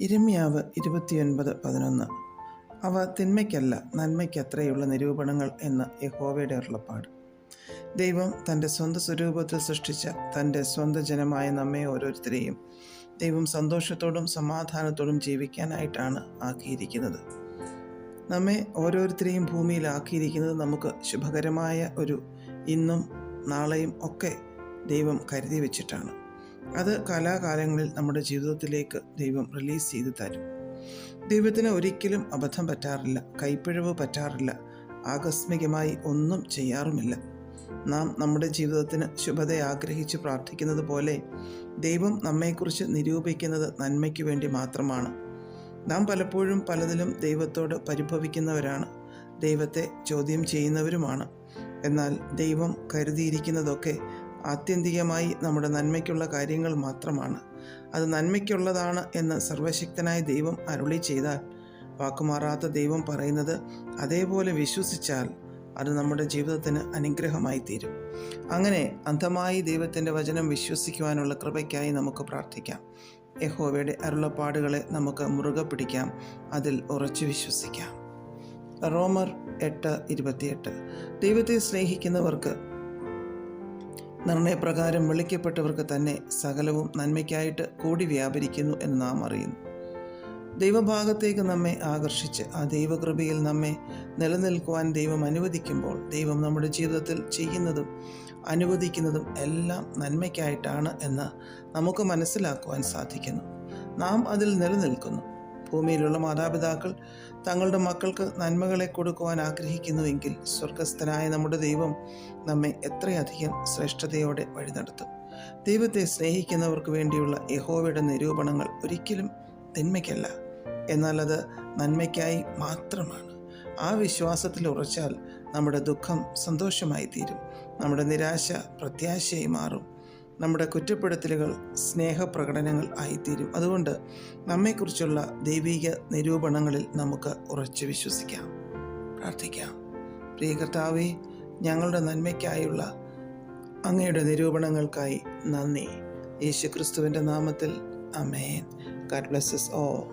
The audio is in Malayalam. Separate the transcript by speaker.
Speaker 1: ഇരമ്യാവ് ഇരുപത്തിയൊൻപത് പതിനൊന്ന്. അവ തിന്മയ്ക്കല്ല നന്മയ്ക്കത്രയുള്ള നിരൂപണങ്ങൾ എന്ന് യഹോവയുടെ അരുളപ്പാട്. ദൈവം തന്റെ സ്വന്തം സ്വരൂപത്തിൽ സൃഷ്ടിച്ച തന്റെ സ്വന്തം ജനമായ നമ്മെ ഓരോരുത്തരെയും ദൈവം സന്തോഷത്തോടും സമാധാനത്തോടും ജീവിക്കാനായിട്ടാണ് ആക്കിയിരിക്കുന്നത്. നമ്മെ ഓരോരുത്തരെയും ഭൂമിയിൽ ആക്കിയിരിക്കുന്നത് നമുക്ക് ശുഭകരമായ ഒരു ഇന്നും നാളെയും ഒക്കെ ദൈവം കരുതി വെച്ചിട്ടാണ്. അത് കാലാകാലങ്ങളിൽ നമ്മുടെ ജീവിതത്തിലേക്ക് ദൈവം റിലീസ് ചെയ്ത് തരും. ദൈവത്തിന് ഒരിക്കലും അബദ്ധം പറ്റാറില്ല കൈപ്പിഴവ് പറ്റാറില്ല ആകസ്മികമായി ഒന്നും ചെയ്യാറുമില്ല. നാം നമ്മുടെ ജീവിതത്തിന് ശുഭത ആഗ്രഹിച്ച് പ്രാർത്ഥിക്കുന്നത് പോലെ ദൈവം നമ്മെക്കുറിച്ച് നിരൂപിക്കുന്നത് നന്മയ്ക്ക് വേണ്ടി മാത്രമാണ്. നാം പലപ്പോഴും പലതിലും ദൈവത്തോട് പരിഭവിക്കുന്നവരാണ് ദൈവത്തെ ചോദ്യം ചെയ്യുന്നവരുമാണ്. എന്നാൽ ദൈവം കരുതിയിരിക്കുന്നതൊക്കെ ആത്യന്തികമായി നമ്മുടെ നന്മയ്ക്കുള്ള കാര്യങ്ങൾ മാത്രമാണ്. അത് നന്മയ്ക്കുള്ളതാണ് എന്ന് സർവശക്തനായ ദൈവം അരുളി ചെയ്താൽ വാക്കുമാറാത്ത ദൈവം പറയുന്നത് അതേപോലെ വിശ്വസിച്ചാൽ അത് നമ്മുടെ ജീവിതത്തിന് അനുഗ്രഹമായി തീരും. അങ്ങനെ അന്ധമായി ദൈവത്തിന്റെ വചനം വിശ്വസിക്കുവാനുള്ള കൃപയ്ക്കായി നമുക്ക് പ്രാർത്ഥിക്കാം. യഹോവയുടെ അരുളപ്പാടുകളെ നമുക്ക് മുറുകെ പിടിക്കാം. അതിൽ ഉറച്ചു വിശ്വസിക്കാം. റോമർ എട്ട് ഇരുപത്തിയെട്ട്. ദൈവത്തെ സ്നേഹിക്കുന്നവർക്ക് നിർണയപ്രകാരം വിളിക്കപ്പെട്ടവർക്ക് തന്നെ സകലവും നന്മയ്ക്കായിട്ട് കൂടി വ്യാപരിക്കുന്നു എന്ന് നാം അറിയുന്നു. ദൈവഭാഗത്തേക്ക് നമ്മെ ആകർഷിച്ച് ആ ദൈവകൃപയിൽ നമ്മെ നിലനിൽക്കുവാൻ ദൈവം അനുവദിക്കുമ്പോൾ ദൈവം നമ്മുടെ ജീവിതത്തിൽ ചെയ്യുന്നതും അനുവദിക്കുന്നതും എല്ലാം നന്മയ്ക്കായിട്ടാണ് എന്ന് നമുക്ക് മനസ്സിലാക്കുവാൻ സാധിക്കുന്നു. നാം അതിൽ നിലനിൽക്കുന്നു. ഭൂമിയിലുള്ള മാതാപിതാക്കൾ തങ്ങളുടെ മക്കൾക്ക് നന്മകളെ കൊടുക്കുവാൻ ആഗ്രഹിക്കുന്നുവെങ്കിൽ സ്വർഗസ്ഥനായ നമ്മുടെ ദൈവം നമ്മെ എത്രയധികം ശ്രേഷ്ഠതയോടെ വഴി നടത്തും ദൈവത്തെ സ്നേഹിക്കുന്നവർക്ക് വേണ്ടിയുള്ള യഹോവയുടെ നിരൂപണങ്ങൾ ഒരിക്കലും തിന്മയ്ക്കല്ല. എന്നാൽ അത് നന്മയ്ക്കായി മാത്രമാണ്. ആ വിശ്വാസത്തിൽ ഉറച്ചാൽ നമ്മുടെ ദുഃഖം സന്തോഷമായി തീരും നമ്മുടെ നിരാശ പ്രത്യാശയായി മാറും. നമ്മുടെ കുറ്റപ്പെടുത്തലുകൾ സ്നേഹപ്രകടനങ്ങൾ ആയിത്തീരും. അതുകൊണ്ട് നമ്മെക്കുറിച്ചുള്ള ദൈവിക നിരൂപണങ്ങളിൽ നമുക്ക് ഉറച്ചു വിശ്വസിക്കാം. പ്രാർത്ഥിക്കാം. പ്രിയ കർത്താവേ ഞങ്ങളുടെ നന്മയ്ക്കായുള്ള അങ്ങയുടെ നിരൂപണങ്ങൾക്കായി നന്ദി. യേശു ക്രിസ്തുവിന്റെ നാമത്തിൽ അമേൻ ഗാഡ് ബ്ലസ്സസ് ഓ